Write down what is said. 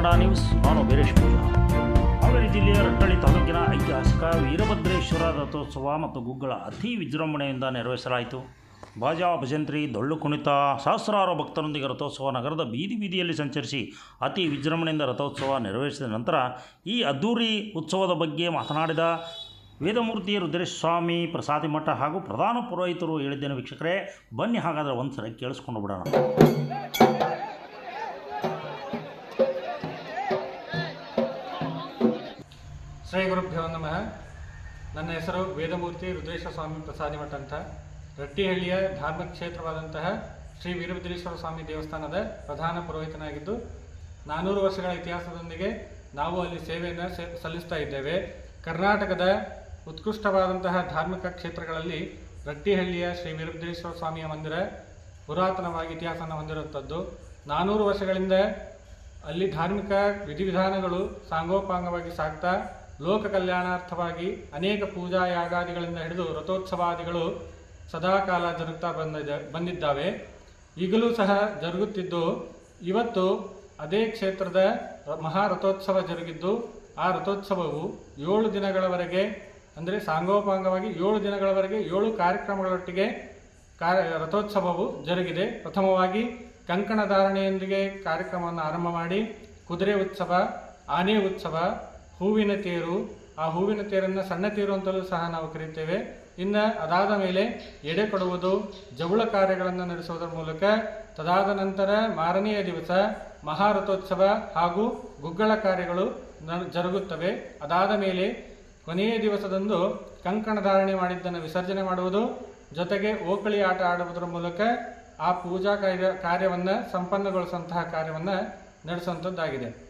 Kannada news, ನಾನು ವೀರೇಶ್ ಪೂಜಾ ಹಾವೇರಿ ಜಿಲ್ಲೆಯ ರಟ್ಟಳ್ಳಿ ತಾಲೂಕಿನ ಐತಿಹಾಸಿಕ ವೀರಭದ್ರೇಶ್ವರ ರಥೋತ್ಸವ ಮತ್ತು ಗುಗ್ಗಳ ಅತಿ ವಿಜೃಂಭಣೆಯಿಂದ ನೆರವೇರಿಸಲಾಯಿತು. ಬಾಜಾ ಭಜಂತ್ರಿ ದೊಳ್ಳು ಕುಣಿತ, ಸಹಸ್ರಾರು ಭಕ್ತರೊಂದಿಗೆ ರಥೋತ್ಸವ ನಗರದ ಬೀದಿ ಬೀದಿಯಲ್ಲಿ ಸಂಚರಿಸಿ ಅತಿ ವಿಜೃಂಭಣೆಯಿಂದ ರಥೋತ್ಸವ ನೆರವೇರಿಸಿದ ನಂತರ ಈ ಅದ್ಧೂರಿ ಉತ್ಸವದ ಬಗ್ಗೆ ಮಾತನಾಡಿದ ವೇದಮೂರ್ತಿ ರುದ್ರೇಶ್ ಸ್ವಾಮಿ ಪ್ರಸಾದಿ ಮಠ ಹಾಗೂ ಪ್ರಧಾನ ಪುರೋಹಿತರು ಹೇಳಿದ್ದೇನೆ ವೀಕ್ಷಕರೇ, ಬನ್ನಿ ಹಾಗಾದರೆ ಒಂದು ಸಲ ಕೇಳಿಸ್ಕೊಂಡು ಬಿಡೋಣ. ಶ್ರೀ ಗುರುಭ್ಯೋ ನಮಃ. ನನ್ನ ಹೆಸರು ವೇದಮೂರ್ತಿ ರುದ್ರೇಶ್ವರ ಸ್ವಾಮಿ ಪ್ರಸಾದಿ ಮಠ ಅಂತ. ರಟ್ಟಿಹಳ್ಳಿಯ ಧಾರ್ಮಿಕ ಕ್ಷೇತ್ರವಾದಂತಹ ಶ್ರೀ ವೀರಭದ್ರೇಶ್ವರ ಸ್ವಾಮಿ ದೇವಸ್ಥಾನದ ಪ್ರಧಾನ ಪುರೋಹಿತನಾಗಿದ್ದು ನಾನ್ನೂರು ವರ್ಷಗಳ ಇತಿಹಾಸದೊಂದಿಗೆ ನಾವು ಅಲ್ಲಿ ಸೇವೆಯನ್ನು ಸಲ್ಲಿಸ್ತಾ ಇದ್ದೇವೆ. ಕರ್ನಾಟಕದ ಉತ್ಕೃಷ್ಟವಾದಂತಹ ಧಾರ್ಮಿಕ ಕ್ಷೇತ್ರಗಳಲ್ಲಿ ರಟ್ಟಿಹಳ್ಳಿಯ ಶ್ರೀ ವೀರಭದ್ರೇಶ್ವರ ಸ್ವಾಮಿಯ ಮಂದಿರ ಪುರಾತನವಾಗಿ ಇತಿಹಾಸವನ್ನು ಹೊಂದಿರುವಂಥದ್ದು. ನಾನ್ನೂರು ವರ್ಷಗಳಿಂದ ಅಲ್ಲಿ ಧಾರ್ಮಿಕ ವಿಧಿವಿಧಾನಗಳು ಸಾಂಗೋಪಾಂಗವಾಗಿ ಸಾಗ್ತಾ ಲೋಕ ಕಲ್ಯಾಣಾರ್ಥವಾಗಿ ಅನೇಕ ಪೂಜಾ ಯಾಗಾದಿಗಳಿಂದ ಹಿಡಿದು ರಥೋತ್ಸವಾದಿಗಳು ಸದಾಕಾಲ ಜರುಗುತ್ತಾ ಬಂದಿದೆ, ಬಂದಿದ್ದಾವೆ. ಈಗಲೂ ಸಹ ಜರುಗುತ್ತಿದ್ದು, ಇವತ್ತು ಅದೇ ಕ್ಷೇತ್ರದ ರ- ಮಹಾರಥೋತ್ಸವ ಜರುಗಿದ್ದು, ಆ ರಥೋತ್ಸವವು ಏಳು ದಿನಗಳವರೆಗೆ, ಅಂದರೆ ಸಾಂಗೋಪಾಂಗವಾಗಿ ಏಳು ದಿನಗಳವರೆಗೆ ಏಳು ಕಾರ್ಯಕ್ರಮಗಳೊಟ್ಟಿಗೆ ಕಾರ್ಯ ರಥೋತ್ಸವವು ಜರುಗಿದೆ. ಪ್ರಥಮವಾಗಿ ಕಂಕಣ ಧಾರಣೆಯೊಂದಿಗೆ ಕಾರ್ಯಕ್ರಮವನ್ನು ಆರಂಭ ಮಾಡಿ, ಕುದುರೆ ಉತ್ಸವ, ಆನೆ ಉತ್ಸವ ಹೂವಿನ ತೇರು, ಆ ಹೂವಿನ ತೇರನ್ನು ಸಣ್ಣ ತೇರು ಅಂತಲೂ ಸಹ ನಾವು ಕರೀತೇವೆ. ಇನ್ನು ಅದಾದ ಮೇಲೆ ಎಡೆ ಕೊಡುವುದು, ಜವುಳ ಕಾರ್ಯಗಳನ್ನು ನಡೆಸುವುದರ ಮೂಲಕ ತದಾದ ನಂತರ ಮಾರನೆಯ ದಿವಸ ಮಹಾರಥೋತ್ಸವ ಹಾಗೂ ಗುಗ್ಗಳ ಕಾರ್ಯಗಳು ಜರುಗುತ್ತವೆ. ಅದಾದ ಮೇಲೆ ಕೊನೆಯ ದಿವಸದಂದು ಕಂಕಣ ಧಾರಣೆ ಮಾಡಿದ್ದನ್ನು ವಿಸರ್ಜನೆ ಮಾಡುವುದು, ಜೊತೆಗೆ ಓಕಳಿ ಆಟ ಆಡುವುದರ ಮೂಲಕ ಆ ಪೂಜಾ ಕಾರ್ಯ ಕಾರ್ಯವನ್ನು ಸಂಪನ್ನಗೊಳಿಸುವಂತಹ ಕಾರ್ಯವನ್ನು ನಡೆಸುವಂಥದ್ದಾಗಿದೆ.